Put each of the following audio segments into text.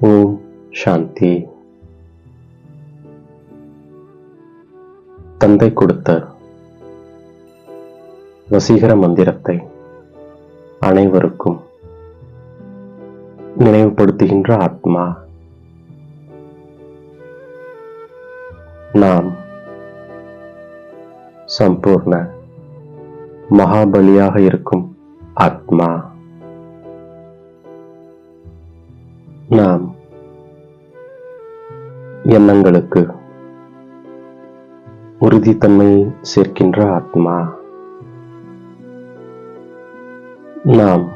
ஓம் சாந்தி தந்தை கொடுத்த வசீகர மந்திரத்தை அனைவருக்கும் நினைவுபடுத்துகின்ற ஆத்மா. நாம் சம்பூர்ண மகாபலியாக இருக்கும் ஆத்மா. நாம் எண்ணங்களுக்கு உறுதித்தன்மையை சேர்க்கின்ற ஆத்மா. நாம்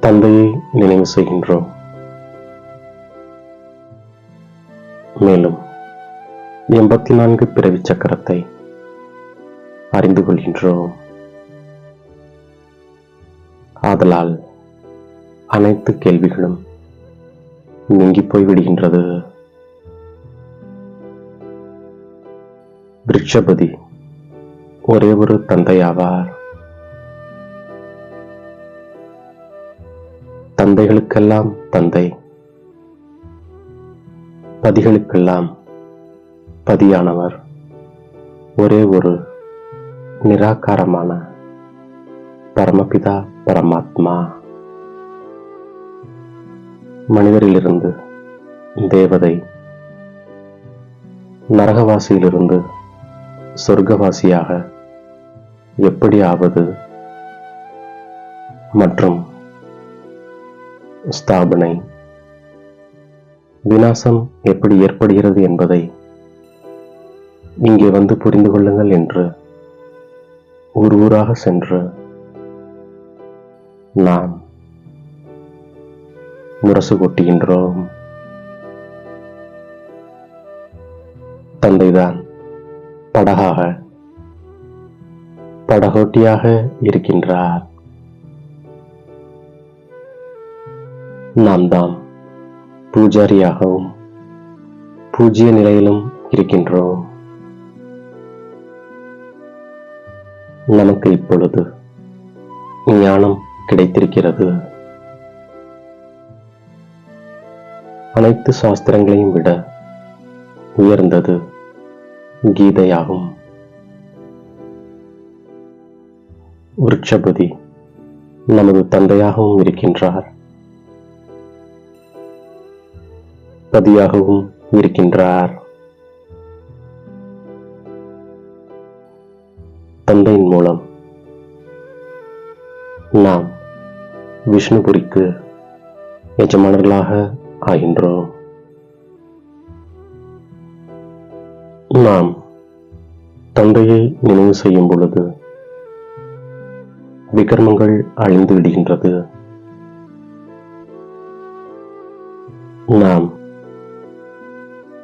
தந்தையை நினைவு செய்கின்றோம். மேலும் எண்பத்தி நான்கு பிறவி சக்கரத்தை அறிந்து கொள்கின்றோம். ஆதலால் அனைத்து கேள்விகளும் நீங்கி போய்விடுகின்றது. விருட்சபதி ஒரே ஒரு தந்தையாவார். தந்தைகளுக்கெல்லாம் தந்தை பதிகளுக்கெல்லாம் பதியானவர். ஒரே ஒரு நிராகாரமான பரமபிதா பரமாத்மா. மனிதரிலிருந்து தேவதை நரகவாசியிலிருந்து சொர்க்கவாசியாக எப்படி ஆவது மற்றும் ஸ்தாபனை. விநாசம் எப்படி ஏற்படுகிறது என்பதை இங்கே வந்து புரிந்து கொள்ளுங்கள் என்று ஊர் ஊராக சென்று நாம் முரசு கொட்டுகின்றோம். தந்தைதான் படகாக படகோட்டியாக இருக்கின்றார். நாம் தான் பூஜாரியாகவும் பூஜ்ய நிலையிலும் இருக்கின்றோம். நமக்கு இப்பொழுது ஞானம் கிடைத்திருக்கிறது. அனைத்து சாஸ்திரங்களையும் விட உயர்ந்தது கீதையாகும். விருட்சபதி நமது தந்தையாகவும் இருக்கின்றார். பதியாகவும் இருக்கின்றார். தந்தையின் மூலம் நாம் விஷ்ணுபுரிக்கு எஜமானர்களாக ஆகின்றோம். நாம் தந்தையை நினைவு செய்யும் பொழுது விக்ரமங்கள் அழிந்து விடுகின்றது. நாம்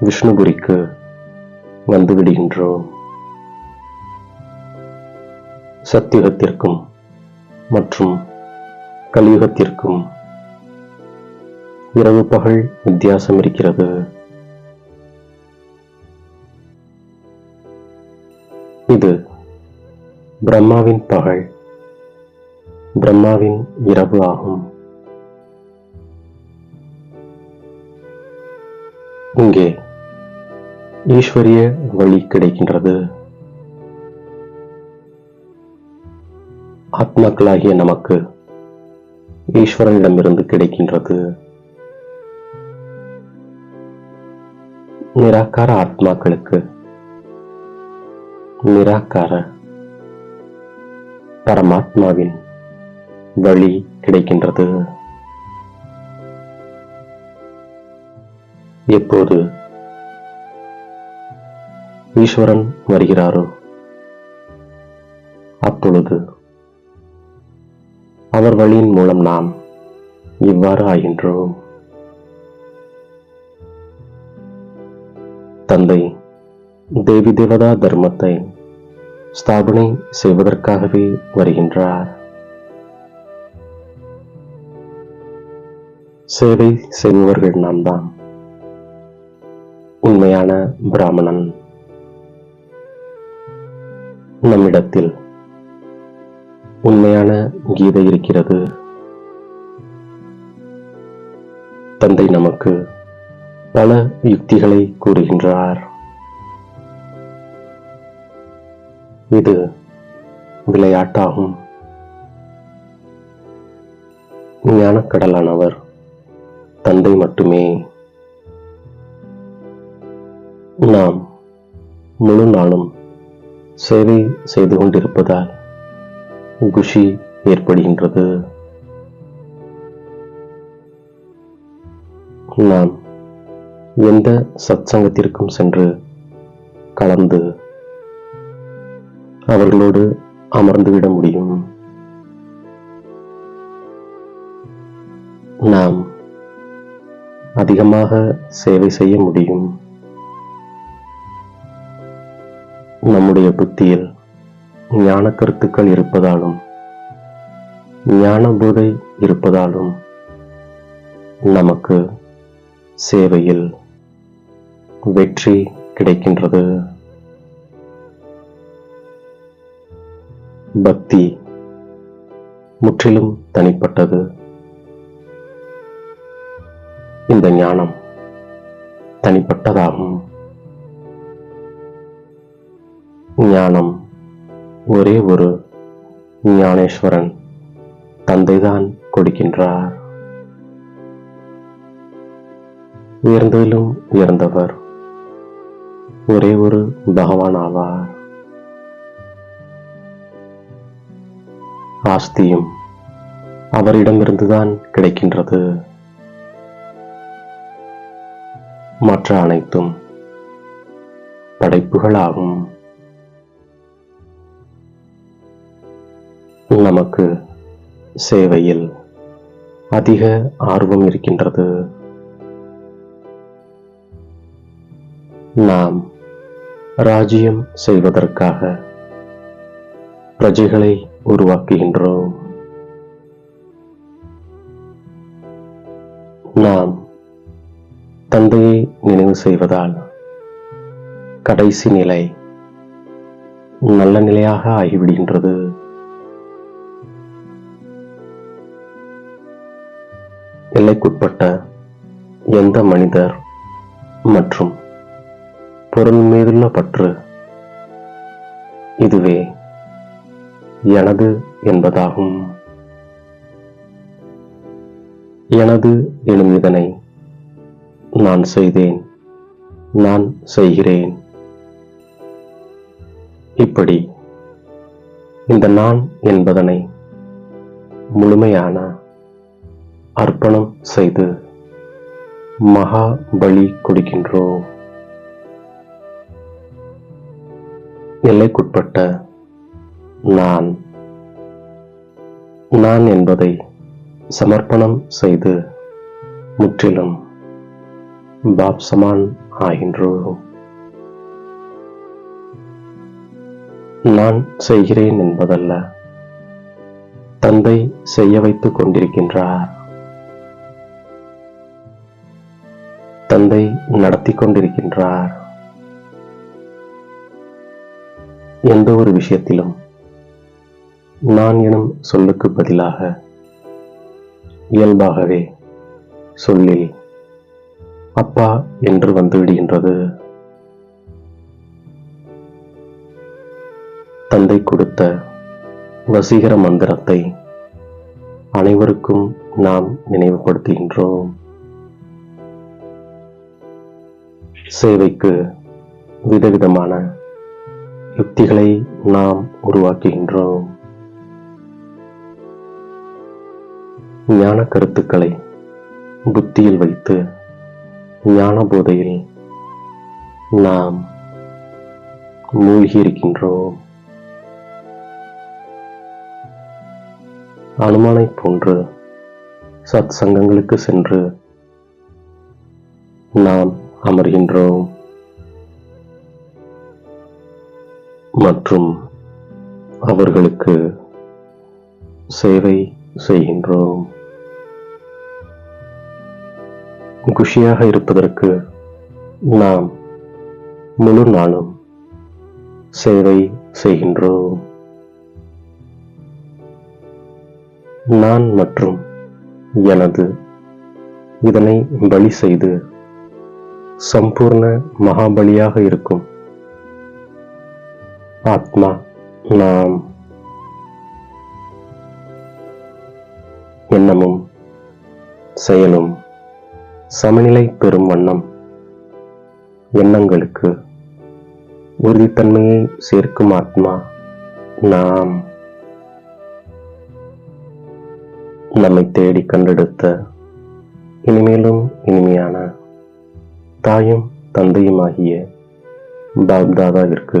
விஷ்ணுபுரிக்கு வந்து விடுகின்றோம். சத்தியுகத்திற்கும் மற்றும் கலியுகத்திற்கும் இரவு பகல் வித்தியாசம் இருக்கிறது. இது பிரம்மாவின் பகல் பிரம்மாவின் இரவு ஆகும். இங்கே ஈஸ்வரிய வழி கிடைக்கின்றது. ஆத்மாக்களாகிய நமக்கு ஈஸ்வரனிடமிருந்து கிடைக்கின்றது. நிராகார ஆத்மாக்களுக்கு. நிராகார பரமாத்மாவின் வழி கிடைக்கின்றது. எப்போது ஈஸ்வரன் வருகிறாரோ அப்பொழுது அவர் வழியின் மூலம் நாம் இவ்வாறு ஆகின்றோம். தந்தை தேவி தேவதா தர்மத்தை ஸ்தாபனை செய்வதற்காகவே வருகின்றார். சேவை செய்பவர்கள் நாம் தான். உண்மையான பிராமணன். நம்மிடத்தில் உண்மையான கீதை இருக்கிறது. தந்தை நமக்கு பல யுக்திகளை கூறுகின்றார். இது விளையாட்டாகும். ஞானக்கடலானவர் தந்தை மட்டுமே. நாம் முழு நாளும் சேவை செய்து கொண்டிருப்பதால் குஷி ஏற்படுகின்றது. நாம் எந்த சத்சங்கத்திற்கும் சென்று கலந்து அவர்களோடு அமர்ந்துவிட முடியும்? நாம் அதிகமாக சேவை செய்ய முடியும். நம்முடைய புத்தியில் ஞான கருத்துக்கள் இருப்பதாலும் ஞான போதை இருப்பதாலும் நமக்கு சேவையில் வெற்றி கிடைக்கின்றது. பக்தி முற்றிலும் தனிப்பட்டது. இந்த ஞானம் தனிப்பட்டதாகும். ஞானம் ஒரே ஒரு ஞானேஸ்வரன் தந்தைதான் கொடுக்கின்றார். உயர்ந்ததிலும் உயர்ந்தவர். ஒரே ஒரு பகவான் ஆவார் ஆஸ்தியும் அவரிடமிருந்துதான் கிடைக்கின்றது. மற்ற அனைத்தும் படைப்புகளாகும். நமக்கு சேவையில் அதிக ஆர்வம் இருக்கின்றது. நாம் ராஜ்யம் செய்வதற்காக பிரஜைகளை உருவாக்குகின்றோம். நாம் தந்தையை நினைவு செய்வதால் கடைசி நிலை நல்ல நிலையாக ஆகிவிடுகின்றது. எல்லைக்குட்பட்ட எந்த மனிதர் மற்றும் பொருள் மீதுள்ள பற்று. இதுவே எனது என்பதாகும். எனது எனும் இதனை நான் செய்தேன் நான் செய்கிறேன். இப்படி இந்த நான் என்பதனை முழுமையான அர்ப்பணம் செய்து மகா பலி கொடுக்கின்றோம். எல்லைக்குட்பட்ட நான். நான் என்பதை சமர்ப்பணம் செய்து முற்றிலும் பாப்சமான் ஆகின்றோம் நான் செய்கிறேன் என்பதல்ல. தந்தை செய்ய வைத்துக் கொண்டிருக்கின்றார். தந்தை நடத்தி கொண்டிருக்கின்றார். எந்த ஒரு விஷயத்திலும் நான் எனும் சொல்லுக்கு பதிலாக இயல்பாகவே சொல்லில் அப்பா என்று வந்துவிடுகின்றது தந்தை கொடுத்த வசீகர மந்திரத்தை அனைவருக்கும் நாம் நினைவுபடுத்துகின்றோம். சேவைக்கு விதவிதமான யுக்திகளை நாம் உருவாக்குகின்றோம். ஞான கருத்துக்களை புத்தியில் வைத்து ஞான போதையில் நாம் மூழ்கி இருக்கின்றோம். அனுமானை போன்று சத் சங்கங்களுக்கு சென்று நாம் அமர்கின்றோம். மற்றும் அவர்களுக்கு சேவை செய்கின்றோம். குஷியாக இருப்பதற்கு நாம் முழு நாளும் சேவை செய்கின்றோம். நான் மற்றும் எனது இதனை பலி செய்து சம்பூர்ண மகாபலியாக இருக்கும் ஆத்மா நாம் எண்ணமும் செயலும் சமநிலை பெறும் வண்ணம் எண்ணங்களுக்கு உறுதித்தன்மையை சேர்க்கும் ஆத்மா நாம் நம்மை தேடி கண்டெடுத்த இனிமேலும் இனிமையான தாயும் தந்தையுமாகிய பாப்தாதாவிற்கு